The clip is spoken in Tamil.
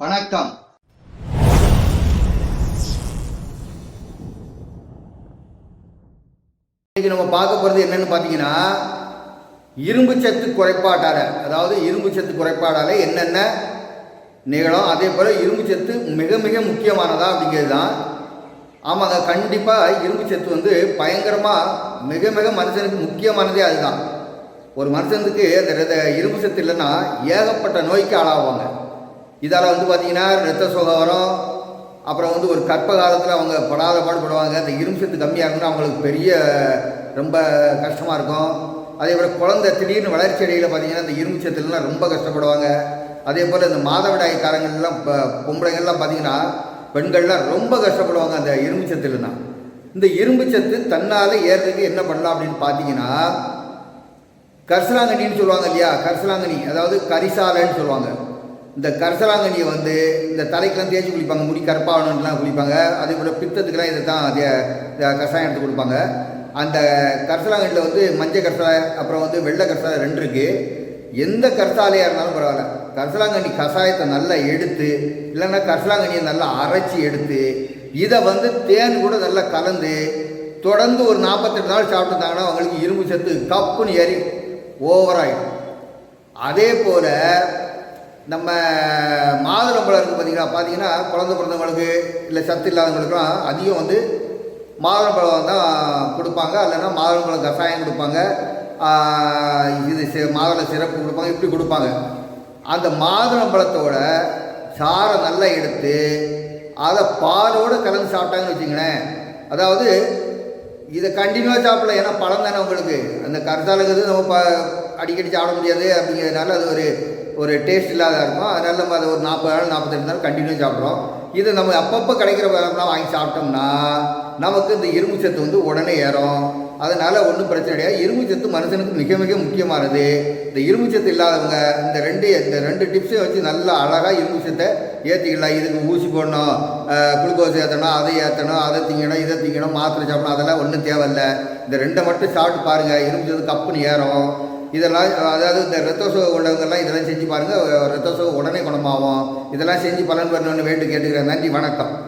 வணக்கம். இன்னைக்கு நம்ம பார்க்க போகிறது என்னன்னு பார்த்தீங்கன்னா இரும்பு சத்து குறைபாட்டால் அதாவது இரும்பு சத்து குறைபாடால என்னென்ன நிகழும்? அதே போல் இரும்பு சத்து மிக மிக முக்கியமானதா அப்படிங்கிறது தான். ஆமாங்க கண்டிப்பாக இரும்பு சத்து வந்து பயங்கரமாக மிக மிக மனுஷனுக்கு முக்கியமானதே அதுதான். ஒரு மனுஷனுக்கு அந்த இரும்பு சத்து இல்லைன்னா ஏகப்பட்ட நோய்க்கு ஆளாவாங்க. இதால் வந்து பார்த்திங்கன்னா ரத்த சோகை வரும். அப்புறம் வந்து ஒரு கற்ப காலத்தில் அவங்க படாத பாடுபடுவாங்க அந்த இரும்பு சத்து கம்மியாக இருக்குன்னா அவங்களுக்கு பெரிய ரொம்ப கஷ்டமாக இருக்கும். அதே போல் குழந்தை திடீர்னு வளர்ச்சி அடையில் பார்த்தீங்கன்னா இந்த இரும்பு சத்துலாம் ரொம்ப கஷ்டப்படுவாங்க. அதே போல் இந்த மாதவிடாய் காலங்கள்லாம் இப்போ பொம்பளைங்கள்லாம் பார்த்தீங்கன்னா பெண்கள்லாம் ரொம்ப கஷ்டப்படுவாங்க அந்த இரும்பு சத்து இந்த இரும்பு சத்து தன்னால் ஏறதுக்கு என்ன பண்ணலாம் அப்படின்னு பார்த்தீங்கன்னா கரிசலாங்கண்ணின்னு சொல்லுவாங்க இல்லையா? கரிசலாங்கண்ணி அதாவது கரிசாலைன்னு சொல்லுவாங்க. இந்த கரிசலாங்கண்ணியை வந்து இந்த தலைக்கெல்லாம் தேய்ச்சி குளிப்பாங்க முடி கருப்பாகணும்லாம் குளிப்பாங்க. அதே போல் பித்தத்துக்கெல்லாம் இதை தான் அதே இந்த கஷாயம் எடுத்து கொடுப்பாங்க. அந்த கரிசலாங்கண்ணியில் வந்து மஞ்சள் கரிசலாய் அப்புறம் வந்து வெள்ளை கரிசலாய் ரெண்டு இருக்குது எந்த கரிசாலையாக இருந்தாலும் பரவாயில்ல. கரிசலாங்கண்ணி கஷாயத்தை நல்லா எடுத்து இல்லைன்னா கரிசலாங்கண்ணியை நல்லா அரைச்சி எடுத்து இதை வந்து தேன் கூட நல்லா கலந்து தொடர்ந்து ஒரு நாற்பத்தெட்டு நாள் சாப்பிட்டுருந்தாங்கன்னா அவங்களுக்கு இரும்பு சத்து கப்புன்னு ஏறி ஓவராயிடும். அதே போல் நம்ம மாதுளம்பழம் இருக்குது பார்த்தீங்களா பார்த்தீங்கன்னா குழந்த பிறந்தவங்களுக்கு இல்லை சத்து இல்லாதவங்களுக்குலாம் அதிகம் வந்து மாதுளம்பழம் தான் கொடுப்பாங்க. இல்லைன்னா மாதுளம்பழம் கஷாயம் கொடுப்பாங்க. இது மாதுளை சிறப்பு கொடுப்பாங்க. இப்படி கொடுப்பாங்க. அந்த மாதுளம்பழத்தோட சாறை நல்லா எடுத்து அதை பாலோடு கலந்து சாப்பிட்டாங்கன்னு வச்சுங்களேன் அதாவது இதை கண்டினியூவாக சாப்பிடல. ஏன்னா பழம் தானே உங்களுக்கு. அந்த கருத்தாளுங்கிறது நம்ம ப அடிக்கடி சாப்பிட முடியாது அப்படிங்கிறதுனால அது ஒரு ஒரு டேஸ்ட் இல்லாத இருக்கும் அதனால் நம்ம அதை ஒரு நாற்பது நாள் நாற்பத்தெட்டு நாள் கண்டினியூ சாப்பிட்றோம். இதை நம்ம அப்பப்போ கிடைக்கிற பழம்லாம் வாங்கி சாப்பிட்டோம்னா நமக்கு இந்த இரும்பு சத்து வந்து உடனே ஏறும். அதனால் ஒன்றும் பிரச்சனை கிடையாது. இரும்பு சத்து மனுஷனுக்கு மிக மிக முக்கியமானது. இந்த இரும்பு சத்து இல்லாதவங்க இந்த ரெண்டு இந்த ரெண்டு டிப்ஸையும் வச்சு நல்லா அழகாக இரும்பு சத்தை ஏற்றிக்கலாம் இதுக்கு ஊசி போடணும் குளுக்கோஸ் ஏற்றணும் அதை ஏற்றணும் அதை திங்கணும் இதை திங்கணும் மாத்திரை சாப்பிடணும் அதெல்லாம் ஒன்றும் தேவையில்ல. இந்த ரெண்டை மட்டும் சாப்பிட்டு பாருங்கள் இரும்பு சத்து கப்புன்னு ஏறும். இதெல்லாம் அதாவது இந்த ரத்த சோகை உள்ளவங்கெல்லாம் இதெல்லாம் செஞ்சு பாருங்கள் ரத்த சோகை உடனே குணமாகும். இதெல்லாம் செஞ்சு பலன் வரணும்னு வேண்டு கேட்டுக்கிறேன். நன்றி வணக்கம்.